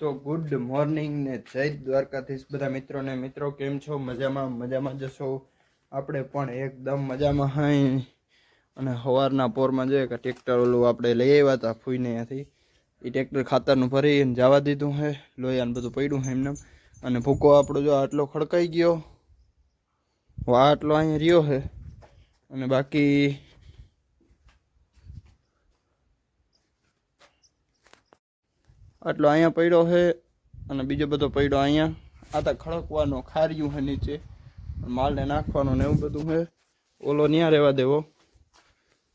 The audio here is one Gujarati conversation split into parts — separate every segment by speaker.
Speaker 1: તો ગુડ મોર્નિંગ ને જય દ્વારકાધીશ. બધા મિત્રોને મિત્રો, કેમ છો? મજામાં? મજામાં જશો આપણે પણ એકદમ મજામાં હાઈ. અને સવારના પોરમાં જોઈએ કે ટ્રેક્ટર ઓલું આપણે લઈ આવ્યા હતા ફૂઈને અહીંયાથી એ ટ્રેક્ટર ખાતરનું ભરીને જવા દીધું હે. લોહીયાને બધું પડ્યું હે એમને. અને ભૂકો આપણો જો આટલો ખડકાઈ ગયો. આટલો અહીંયા રહ્યો હે. અને બાકી આટલો અહીંયા પડ્યો છે અને બીજો બધો પડ્યો અહીંયા. આ તો ખડકવાનો ખાર્યું છે નીચે. માલને નાખવાનો ને એવું બધું છે. ઓલો ન્યા રહેવા દેવો.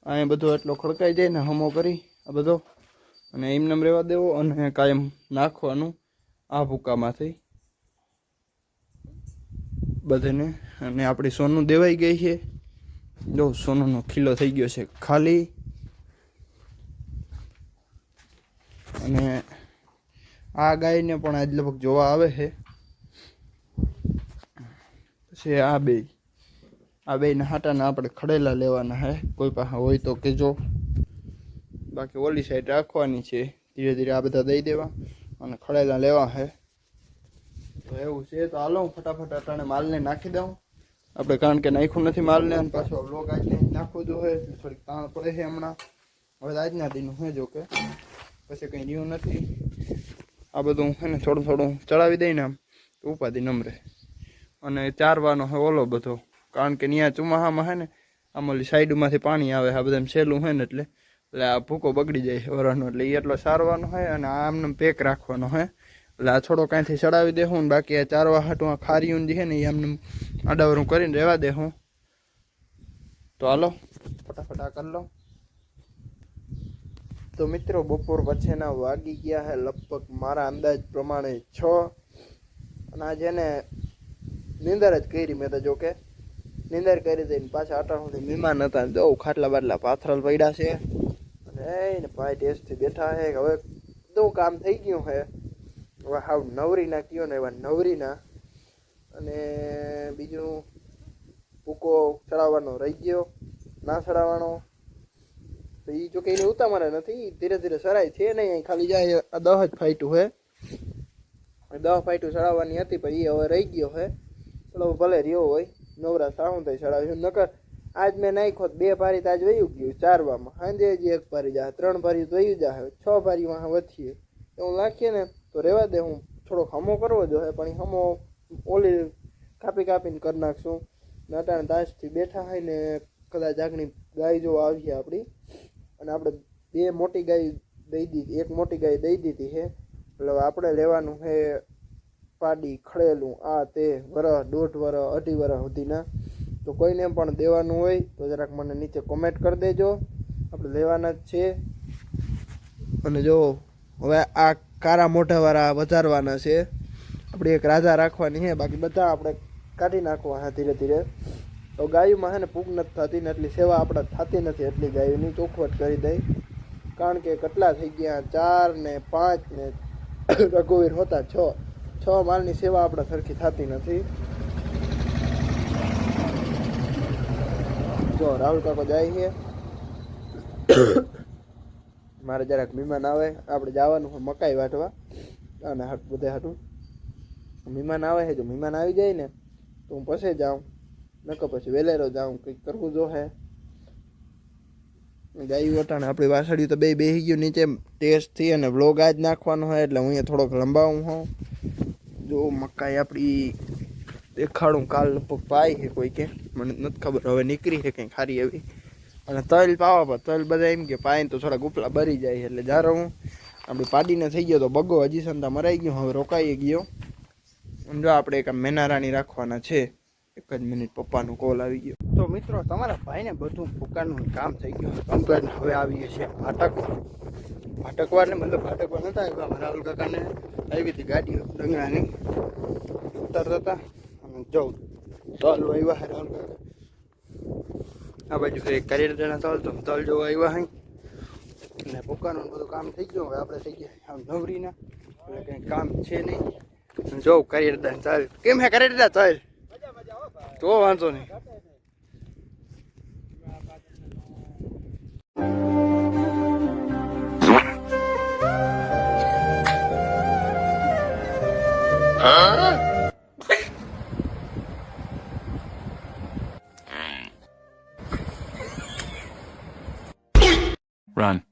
Speaker 1: અહીંયા બધો એટલો ખડકાઈ જાય ને હમો કરી. આ બધો. અને એમને રહેવા દેવો અને કાયમ નાખવાનું આ ભૂકામાંથી. બધાને. અને આપણી સોનું દેવાઈ ગઈ છે. જો, સોનુનો ખીલો થઈ ગયો છે ખાલી. અને આ ગાયને પણ આજ લગભગ જોવા આવે છે. પછી આ બે આ બે હાટાને આપણે ખડેલા લેવાના છે. કોઈ પાસે હોય તો કેજો બાકી ઓલી સાઈડ રાખવાની છે. ધીરે ધીરે આ બધા દઈ દેવા અને ખડેલા લેવા છે. તો એવું છે. તો હાલો, હું ફટાફટ અટાણે માલને નાખી દઉં. આપણે કારણ કે નાખ્યું નથી માલને અને પાછો લોક આજને નાખવું જો હોય થોડીક તાણ પડે છે હમણાં. હવે આજના દિન છે જો કે. પછી કંઈ રહ્યું નથી. આ બધું એને થોડું થોડું ચડાવી દઈને આમ તો ઉપાધિ નમરે. અને ચારવાનો હોય ઓલો બધો. કારણ કે ત્યાં ચોમાસામાં હે ને આમ ઓલી સાઈડમાંથી પાણી આવે આ બધા સહેલું હોય ને એટલે એટલે આ ભૂકો બગડી જાય વરણનો એટલે એ એટલો સારવાનો હોય અને આમને પેક રાખવાનો હોય એટલે આ છોડો કાંઈથી ચડાવી દેહું ને બાકી આ ચારવા હાટું આ ખારીયું જે છે ને એ આમને આડાવરું કરીને રહેવા દેહું. તો હાલો, ફટાફટ આ કરી લો. તો મિત્રો, બપોર પછીના વાગી ગયા છે લગભગ મારા અંદાજ પ્રમાણે છ. અને આજે એને નિંદર જ કરી મેં તો જો કે નિંદર કરી દઈને પાછા અટાણુંથી મહેમાન હતા. જો, ખાટલા બાટલા પાથરલ પડ્યા છે. અને એને ભાઈ, ટેસ્ટથી બેઠા છે હવે બધું કામ થઈ ગયું છે હવે હાવ નવરીના કયો ને એવા નવરીના. અને બીજું, ભૂકો ચડાવવાનો રહી ગયો. ના ચડાવવાનો. તો એ જો કે એને ઉતામરે નથી ધીરે ધીરે સરાય છે નહીં, અહીં ખાલી જાય, આ દહ જ ફાઈટું હે. દહ ફાઈટું ચડાવવાની હતી, પણ એ હવે રહી ગયો હે. ચલો ભલે રહ્યો હોય, નવરા સાહું થઈ ચડાવ્યું નકર આજ મેં નાખ્યો બે ભારી તો આજ વયું ગયું, ચારવામાં. સાંજે જ એક ભારી જાય ત્રણ ભારી તો વયું જાય છ ભારીમાં વધીએ. એવું નાખીએ ને, તો રહેવા દે, હું થોડોક હમો કરવો જોઈએ પણ હમો ઓલી કાપી કાપીને કરી નાખશું. નટાણ દાસથી બેઠા હોય ને, કદાચ આગની ગાય જો આવીએ આપણી અને આપણે બે મોટી ગાય દઈ દીધી, એક મોટી ગાય દઈ દીધી છે. એટલે આપણે લેવાનું છે પાડી, ખડેલું, આ, તે વરસ દોઢ વરસ અઢી વરસ સુધીના. તો કોઈને પણ દેવાનું હોય તો જરાક મને નીચે કોમેન્ટ કરી દેજો. આપણે લેવાના જ છે. અને જો હવે આ કારા મોઢાવાળા વધારવાના છે. આપણે એક રાજા રાખવાની છે. બાકી બધા આપણે કાઢી નાખવાના ધીરે ધીરે. તો ગાયુંમાં છે ને પૂગ નથી થતી ને એટલી સેવા આપણે થતી નથી, એટલી ગાયોની ચોખવટ કરી દઈ. કારણ કે કેટલા થઈ ગયા? ચાર ને પાંચ ને રઘુવીર હોતા છ. છ માલની સેવા આપણે સરખી થતી નથી. જો, રાહુલ કાકો જાય છે. મારે જરાક મહેમાન આવે. આપણે જવાનું હોય મકાઈ વાટવા. અને બધે હાટું. મહેમાન આવે છે, જો મહેમાન આવી જાય ને, તો હું પછી જાઉં. નકર પછી વેલેરો જાઉં કંઈક કરવું જો હે. ગાયું વટાણે આપણી વાસળ્યું તો બે બેસી ગયું નીચે ટેસ્ટથી અને વ્લોગ આજ નાખવાનો હોય એટલે હું અહીંયા થોડોક લંબાવું હોઉં જો મકાઈ આપણી દેખાડું કાલ લગભગ પાય છે કોઈ કે, મને નથી ખબર, હવે નીકળી છે કંઈ ખારી એવી. અને તલ પાવા પર, તલ બધા એમ કે પાય તો થોડા ગુપલા બરી જાય એટલે જ્યારે હું, આપણે પાડીને થઈ ગયો તો બગો હજી સંતા મરાઈ ગયો, હવે રોકાઈ ગયો. જો આપણે એક મેનારાણી રાખવાના છે. એક જ મિનિટ પપ્પાનો કોલ આવી ગયો. તો મિત્રો, તમારા ભાઈને બધું ફૂકાનું કામ થઈ ગયું. કમ્પ્લેન હવે આવી છે ભાટકવાર ફાટકવા ને મતલબ ભાટકવાર નતા આવ્યા અમારા રાહુલ કાકાને આવી હતી ગાડી ડંગરાની. ઉતરતા હતા. અને જવું તલ આવ્યા હે રાહુલ કાકા. આ બાજુ કઈ કરિયર જણા તલ તો તલ જોવા આવ્યા હઈ અને પપ્પાનું બધું કામ થઈ ગયું. હવે આપણે થઈ ગયા આમ નવરીના. એટલે કંઈ કામ છે નહીં. જો કરિયર ચાલ કેમ હે કરિયર ચાલ તો વાંધો નહીં
Speaker 2: Run.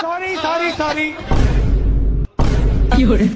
Speaker 1: sorry, sorry, sorry.
Speaker 3: 有人，